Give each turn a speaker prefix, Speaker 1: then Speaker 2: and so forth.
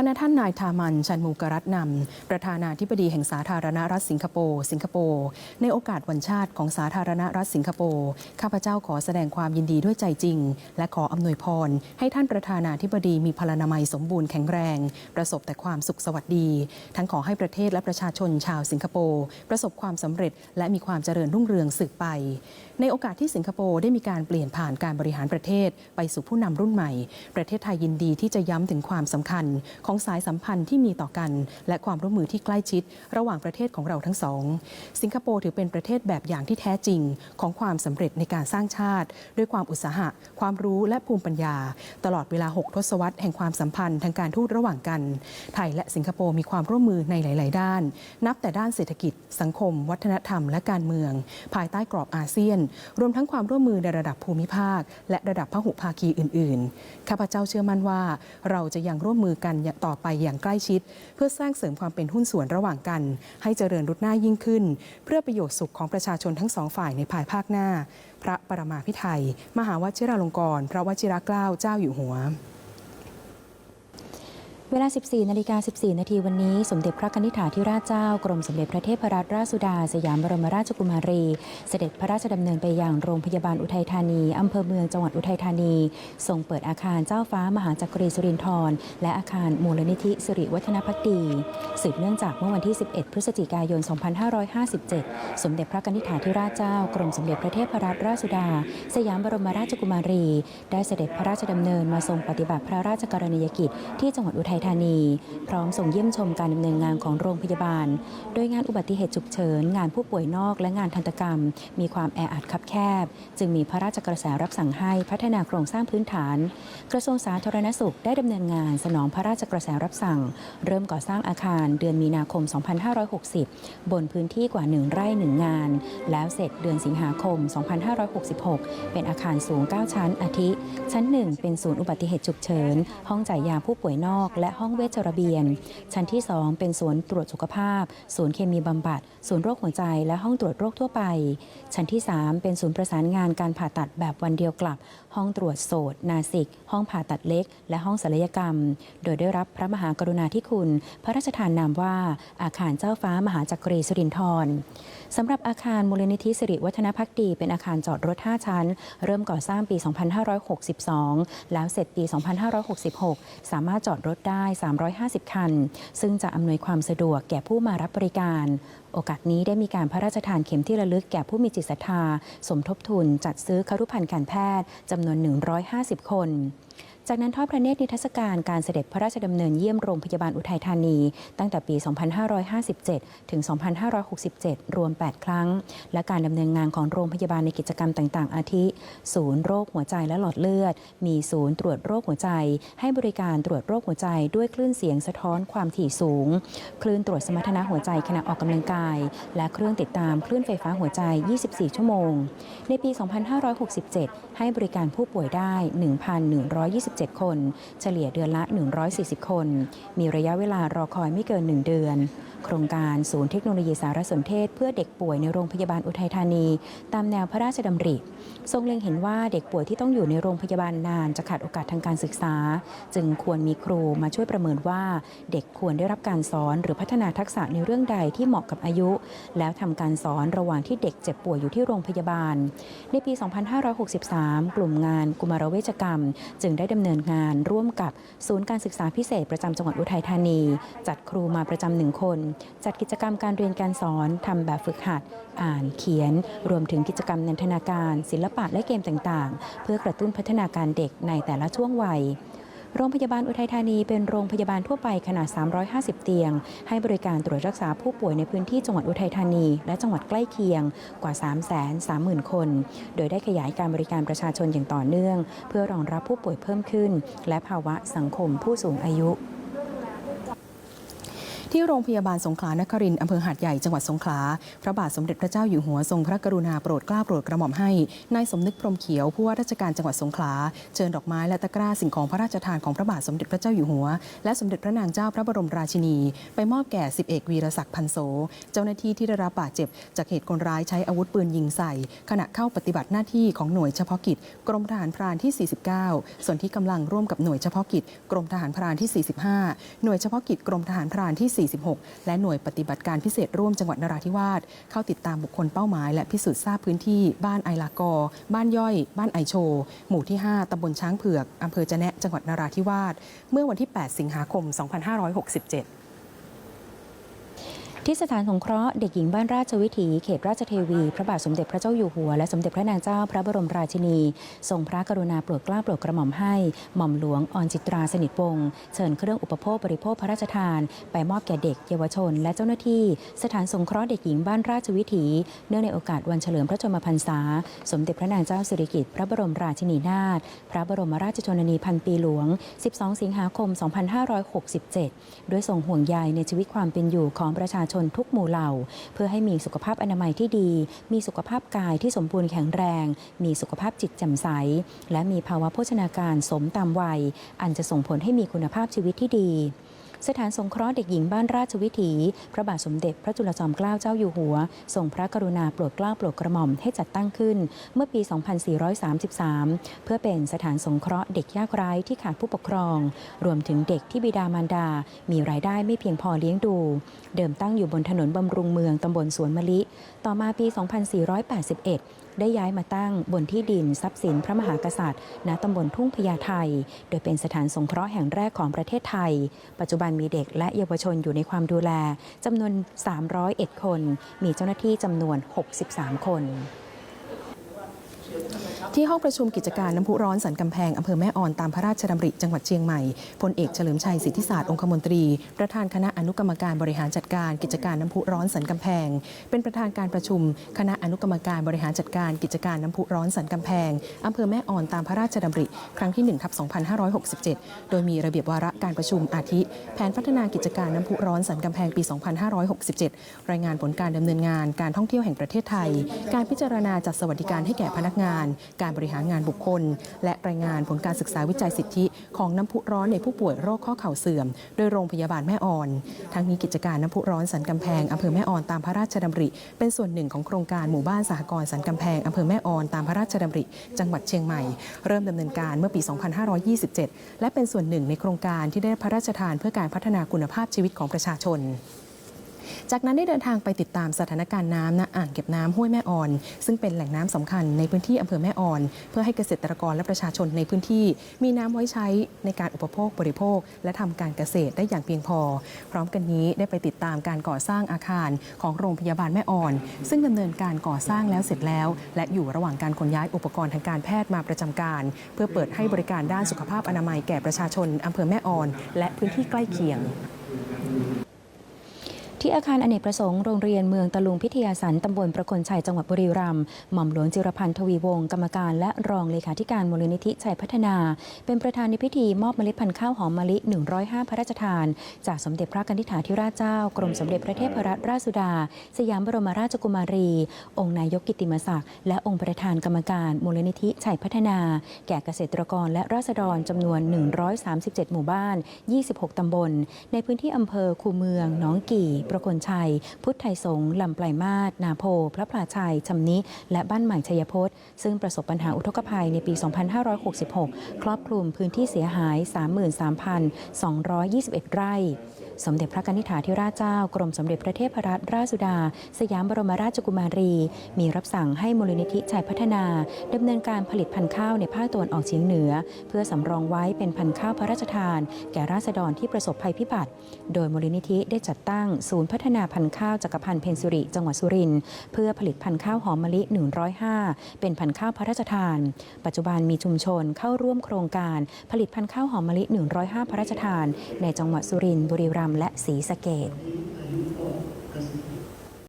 Speaker 1: พระนท่านนายทามัน ชันมูกรัตนำประธานาธิบดีแห่งสาธารณรัฐสิงคโปร์สิงคโปร์ในโอกาสวันชาติของสาธารณรัฐสิงคโปร์ข้าพเจ้าขอแสดงความยินดีด้วยใจจริง และขออำนวยพร ให้ท่านประธานาธิบดีมีพลานามัยสมบูรณ์แข็งแรง ประสบแต่ความสุขสวัสดี ทั้งขอให้ประเทศและประชาชนชาวสิงคโปร์ประสบความสำเร็จ และมีความเจริญรุ่งเรืองสืบไป ในโอกาสที่สิงคโปร์ได้มีการเปลี่ยนผ่านการบริหารประเทศ ไปสู่ผู้นำรุ่นใหม่ ประเทศไทยยินดีที่จะย้ำถึงความสำคัญของสายสัมพันธ์ที่มีต่อกัน และความร่วมมือที่ใกล้ชิด ระหว่างประเทศของเราทั้งสอง สิงคโปร์ถือเป็นประเทศแบบอย่างที่แท้จริง ของความสำเร็จในการสร้างชาติ ด้วยความอุตสาหะ ความรู้และภูมิปัญญา ตลอดเวลา 6 ทศวรรษแห่งความสัมพันธ์ทางการทูตระหว่างกัน ไทยและสิงคโปร์มีความร่วมมือในหลาย ๆ ด้าน นับแต่ด้านเศรษฐกิจ สังคม วัฒนธรรม และการเมือง ภายใต้กรอบอาเซียน รวมทั้งความร่วมมือในระดับภูมิภาค และระดับพหุภาคีอื่น ๆ ข้าพเจ้าเชื่อมั่นว่า เราจะยังร่วมมือกันต่อไปอย่างใกล้ชิด เพื่อสร้างเสริมความเป็นหุ้นส่วนระหว่างกัน ให้เจริญรุดหน้ายิ่งขึ้น เพื่อประโยชน์สุขของประชาชนทั้งสองฝ่ายในภายภาคหน้า พระปรมาพิไทยมหาวชิราลงกรณ์พระวชิรเกล้าเจ้าอยู่หัว
Speaker 2: เวลา 14 นาฬิกา 14 นาทีวันนี้ สมเด็จพระนิธิถาธิราชเจ้ากรมสมเด็จพระเทพรัตนราชสุดา สยามบรมราชกุมารี เสด็จพระราชดำเนินไปยังโรงพยาบาลอุทัยธานี อำเภอเมืองจังหวัดอุทัยธานี ทรงเปิดอาคารเจ้าฟ้ามหาจักรีสุรินทร์และอาคารมูลนิธิสิริวัฒนพักดีสืบเนื่องจากเมื่อวันที่ 11 พฤศจิกายน 2557 สมเด็จพระนิธิถาธิราชเจ้ากรมสมเด็จพระเทพรัตนราชสุดา สยามบรมราชกุมารี ได้เสด็จพระราชดำเนินมาทรงปฏิบัติพระราชกรณียกิจที่จังหวัดอุทัยธานี พร้อมส่งเยี่ยมชมการดำเนินงานของโรงพยาบาล โดยงานอุบัติเหตุฉุกเฉิน งานผู้ป่วยนอกและงานทันตกรรม มีความแออัดคับแคบ จึงมีพระราชกระแสรับสั่งให้พัฒนาโครงสร้างพื้นฐาน กระทรวงสาธารณสุขได้ดำเนินงานสนองพระราชกระแสรับสั่ง เริ่มก่อสร้างอาคารเดือนมีนาคม 2560 บนพื้นที่กว่า 1 ไร่ 1 งาน แล้วเสร็จเดือนสิงหาคม 2566 เป็นอาคารสูง 9 ชั้นอาทิ ชั้น 1 เป็นศูนย์อุบัติเหตุฉุกเฉิน ห้องจ่ายยาผู้ป่วยนอกและห้องเวชระเบียน ชั้นที่ 2 เป็นศูนตรวจสุขภาพ ศูนย์เคมีบำบัด ศูนย์โรคหัวใจ และห้องตรวจโรคทั่วไป ชั้นที่ 3 เป็นศูนย์ประสานงานการผ่าตัดแบบวันเดียวกลับ ห้องตรวจโสดนาสิก ห้องผ่าตัดเล็ก และห้องศัลยกรรม โดยได้รับพระมหากรุณาธิคุณ พระราชทานนามว่าอาคารเจ้าฟ้ามหาจักรีสุรินทร์สำหรับอาคารมูลนิธิสิริวัฒนพักดีเป็นอาคารจอดรถ 5 ชั้น เริ่มก่อสร้างปี 2562 แล้วเสร็จปี 2566 สามารถจอดรถได้ได้ 350 คัน ซึ่งจะอำนวยความสะดวกแก่ผู้มารับบริการ โอกาสนี้ได้มีการพระราชทานเข็มที่ระลึกแก่ผู้มีจิตศรัทธา สมทบทุนจัดซื้อครุภัณฑ์การแพทย์จำนวน 150 คน จากนั้นทอดพระเนตรนิทรรศการการเสด็จพระราชดำเนินเยี่ยมโรงพยาบาลอุทัยธานี ตั้งแต่ปี 2557 ถึง 2567 รวม 8 ครั้ง และการดำเนินงานของโรงพยาบาลในกิจกรรมต่างๆ อาทิ ศูนย์โรคหัวใจและหลอดเลือด มีศูนย์ตรวจโรคหัวใจ ให้บริการตรวจโรคหัวใจด้วยคลื่นเสียงสะท้อนความถี่สูง คลื่นตรวจสมรรถนะหัวใจขณะออกกำลังกาย และเครื่องติดตามคลื่นไฟฟ้าหัวใจ 24 ชั่วโมง ในปี 2567 ให้บริการผู้ป่วยได้ 1,127 7 คน เฉลี่ยเดือนละ 140 คน มีระยะเวลารอคอยไม่เกิน 1 เดือนโครงการศูนย์เทคโนโลยีสารสนเทศ เพื่อเด็กป่วยในโรงพยาบาลอุทัยธานี ตามแนวพระราชดำริ ทรงเล็งเห็นว่าเด็กป่วยที่ต้องอยู่ในโรงพยาบาลนานจะขาดโอกาสทางการศึกษา จึงควรมีครูมาช่วยประเมินว่า เด็กควรได้รับการสอนหรือพัฒนาทักษะในเรื่องใดที่เหมาะกับอายุ แล้วทำการสอนระหว่างที่เด็กเจ็บป่วยอยู่ที่โรงพยาบาล ในปี 2563 กลุ่มงานกุมารเวชกรรม จึงได้ดำเนินงานร่วมกับศูนย์การศึกษาพิเศษประจำจังหวัดอุทัยธานี จัดครูมาประจำหนึ่งคนจัดกิจกรรมการเรียนการสอนทำแบบฝึกหัด อ่านเขียน รวมถึงกิจกรรมนันทนาการ ศิลปะและเกมต่างๆ เพื่อกระตุ้นพัฒนาการเด็กในแต่ละช่วงวัยโรงพยาบาลอุทัยธานีเป็นโรงพยาบาลทั่วไปขนาด 350 เตียง ให้บริการตรวจรักษาผู้ป่วยในพื้นที่จังหวัดอุทัยธานี และจังหวัดใกล้เคียงกว่า 330,000 คน โดยได้ขยายการบริการประชาชนอย่างต่อเนื่อง เพื่อรองรับผู้ป่วยเพิ่มขึ้น และภาวะสังคมผู้สูงอายุ
Speaker 1: ที่โรงพยาบาลสงขลานครินทร์อำเภอหาดใหญ่จังหวัดสงขลา พระบาทสมเด็จพระเจ้าอยู่หัวทรงพระกรุณาโปรดเกล้าโปรดกระหม่อมให้นายสมนึกพรมเขียวผู้ว่าราชการจังหวัดสงขลาเชิญดอกไม้และตะกร้าสิ่งของพระราชทานของพระบาทสมเด็จพระเจ้าอยู่หัว และสมเด็จพระนางเจ้าพระบรมราชินี ไปมอบแก่สิบเอกวีรศักดิ์พันโสเจ้าหน้าที่ที่ได้รับบาดเจ็บ จากเหตุคนร้ายใช้อาวุธปืนยิงใส่ ขณะเข้าปฏิบัติหน้าที่ของหน่วยเฉพาะกิจ กรมทหารพรานที่ 49 ส่วนที่กำลังร่วมกับหน่วยเฉพาะกิจ กรมทหารพรานที่ 45 หน่วยเฉพาะกิจกรมทหารพรานที่46 และหน่วยปฏิบัติการพิเศษร่วมจังหวัดนราธิวาสเข้าติดตามบุคคลเป้าหมาย และพิสูจน์ทราบพื้นที่บ้านไอลากอ บ้านย่อย บ้านไอโช หมู่ที่ 5ตำบลช้างเผือกอำเภอจะแนะจังหวัดนราธิวาสเมื่อวันที่ 8 สิงหาคม 2567
Speaker 2: ที่สถานสงเคราะห์เด็กหญิงบ้านราชวิถีเขตราชเทวี พระบาทสมเด็จพระเจ้าอยู่หัว และสมเด็จพระนางเจ้าพระบรมราชินี ทรงพระกรุณาโปรดเกล้าโปรดกระหม่อมให้ หม่อมหลวงออนจิตราสนิทวงศ์เชิญเครื่องอุปโภคบริโภคพระราชทาน ไปมอบแก่เด็ก เยาวชน และเจ้าหน้าที่ สถานสงเคราะห์เด็กหญิงบ้านราชวิถี เนื่องในโอกาสวันเฉลิมพระชนมพรรษา สมเด็จพระนางเจ้าสิริกิติ์พระบรมราชินีนาถพระบรมราชชนนีพันปีหลวง 12 สิงหาคม 2567 ด้วยทรงห่วงใยในชีวิตความเป็นอยู่ของประชาชนนทุกหมู่เหล่า เพื่อให้มีสุขภาพอนามัยที่ดี มีสุขภาพกายที่สมบูรณ์แข็งแรง มีสุขภาพจิตแจ่มใส และมีภาวะโภชนาการสมตามวัย อันจะส่งผลให้มีคุณภาพชีวิตที่ดี สถานสงเคราะห์เด็กหญิงบ้านราชวิถี พระบาทสมเด็จพระจุลจอมเกล้าเจ้าอยู่หัวทรงพระกรุณาโปรดเกล้าโปรดกระหม่อมให้จัดตั้งขึ้น เมื่อปี 2433 เพื่อเป็นสถานสงเคราะห์เด็กยากไร้ที่ขาดผู้ปกครอง รวมถึงเด็กที่บิดามารดา มีรายได้ไม่เพียงพอเลี้ยงดู เดิมตั้งอยู่บนถนนบำรุงเมืองตำบลสวนมะลิ ต่อมาปี 2481 ได้ย้ายมาตั้งบนที่ดินทรัพย์สินพระมหากษัตริย์ ณตำบลทุ่งพญาไทโดยเป็นสถานสงเคราะห์แห่งแรกของประเทศไทย ปัจจุบันมีเด็กและเยาวชนอยู่ในความดูแลจำนวน 301 คน มีเจ้าหน้าที่จำนวน 63 คน
Speaker 1: ที่ห้องประชุมกิจการน้ำพุร้อนสันกำแพงอำเภอแม่ออนตามพระราชดำริจังหวัดเชียงใหม่พลเอกเฉลิมชัยสิทธิศาสตร์องคมนตรี ประธานคณะอนุกรรมการบริหารจัดการกิจการน้ำพุร้อนสันกำแพง เป็นประธานการประชุม คณะอนุกรรมการบริหารจัดการกิจการน้ำพุร้อนสันกำแพงอำเภอแม่ออนตามพระราชดำริ ครั้งที่1ทับ2567 โดยมีระเบียบวาระการประชุมอาทิ แผนพัฒนากิจการน้ำพุร้อนสันกำแพงปี 2567 รายงานผลการดำเนินงานการท่องเที่ยวแห่งประเทศไทย การพิจารณาจัดสวัสดิการให้แก่พนักงานการบริหารงานบุคคล และรายงานผลการศึกษาวิจัยสิทธิ ของน้ำพุร้อนในผู้ป่วยโรคข้อเข่าเสื่อม โดยโรงพยาบาลแม่อ่อน ทั้งนี้กิจการน้ำพุร้อนสันกำแพงอำเภอแม่อ่อนตามพระราชดำริ เป็นส่วนหนึ่งของโครงการหมู่บ้านสหกรณ์สันกำแพงอำเภอแม่อ่อนตามพระราชดำริ จังหวัดเชียงใหม่ เริ่มดำเนินการเมื่อปี 2527 และเป็นส่วนหนึ่งในโครงการที่ได้พระราชทานเพื่อการพัฒนาคุณภาพชีวิตของประชาชน จากนั้นได้เดินทางไปติดตามสถานการณ์น้ำณอ่างเก็บน้ำห้วยแม่อ่อน ซึ่งเป็นแหล่งน้ำสำคัญในพื้นที่อำเภอแม่อ่อน เพื่อให้เกษตรกรและประชาชนในพื้นที่ มีน้ำไว้ใช้ในการอุปโภคบริโภค และทำการเกษตรได้อย่างเพียงพอ พร้อมกันนี้ได้ไปติดตามการก่อสร้างอาคารของโรงพยาบาลแม่อ่อน ซึ่งดำเนินการก่อสร้างแล้วเสร็จแล้ว และอยู่ระหว่างการขนย้ายอุปกรณ์ทางการแพทย์มาประจำการ เพื่อเปิดให้บริการด้านสุขภาพอนามัยแก่ประชาชนอำเภอแม่อ่อน และพื้นที่ใกล้เคียง
Speaker 2: ที่อาคารอเนกประสงค์โรงเรียนเมืองตะลุงพิทยาสันตำบลประคนชัยจังหวัดบุรีรัมย์หม่อมหลวงจิรพันธ์ทวีวงศ์กรรมการและรองเลขาธิการมูลนิธิชัยพัฒนา เป็นประธานในพิธีมอบเมล็ดพันธุ์ข้าวหอมมะลิ 105 พระราชทาน จากสมเด็จพระกนิษฐาธิราชเจ้ากรมสมเด็จพระเทพรัตนราชสุดา สยามบรมราชกุมารี องค์นายกกิตติมศักดิ์และองค์ประธานกรรมการมูลนิธิชัยพัฒนา แก่เกษตรกรและราษฎรจำนวน 137 หมู่บ้าน 26 ตำบล ในพื้นที่อำเภอคูเมืองหนองกี่ประคนชัย พุทธไทยสงฆ์ลำปลายมาศนาโพ พระพลาชัยชำนิ และบ้านใหม่ชัยพจน์ซึ่งประสบปัญหาอุทกภัยในปี 2566 ครอบคลุมพื้นที่เสียหาย 33,221 ไร่สมเด็จพระกนิษฐาธิราชเจ้ากรมสมเด็จพระเทพรัตนราชสุดา สยามบรมราชกุมารี มีรับสั่งให้มูลนิธิชัยพัฒนาดำเนินการผลิตพันธุ์ข้าวในภาคตะวันออกเฉียงเหนือ เพื่อสำรองไว้เป็นพันธุ์ข้าวพระราชทาน แก่ราษฎรที่ประสบภัยพิบัติ โดยมูลนิธิได้จัดตั้งศููนย์พัฒนาพันธุ์ข้าวจักรพันธ์เพนสุริ จังหวัดสุรินทร์เพื่อผลิตพันธุ์ข้าวหอมมะลิ 105 เป็นพันธุ์ข้าวพระราชทาน ปัจจุบันมีชุมชนเข้าร่วมโครงการผลิตพันธุ์ข้าวหอมมะลิ 105 พระราชทาน ในจังหวัดสุรินทร์บุรีรัมย์และศรีสะเกด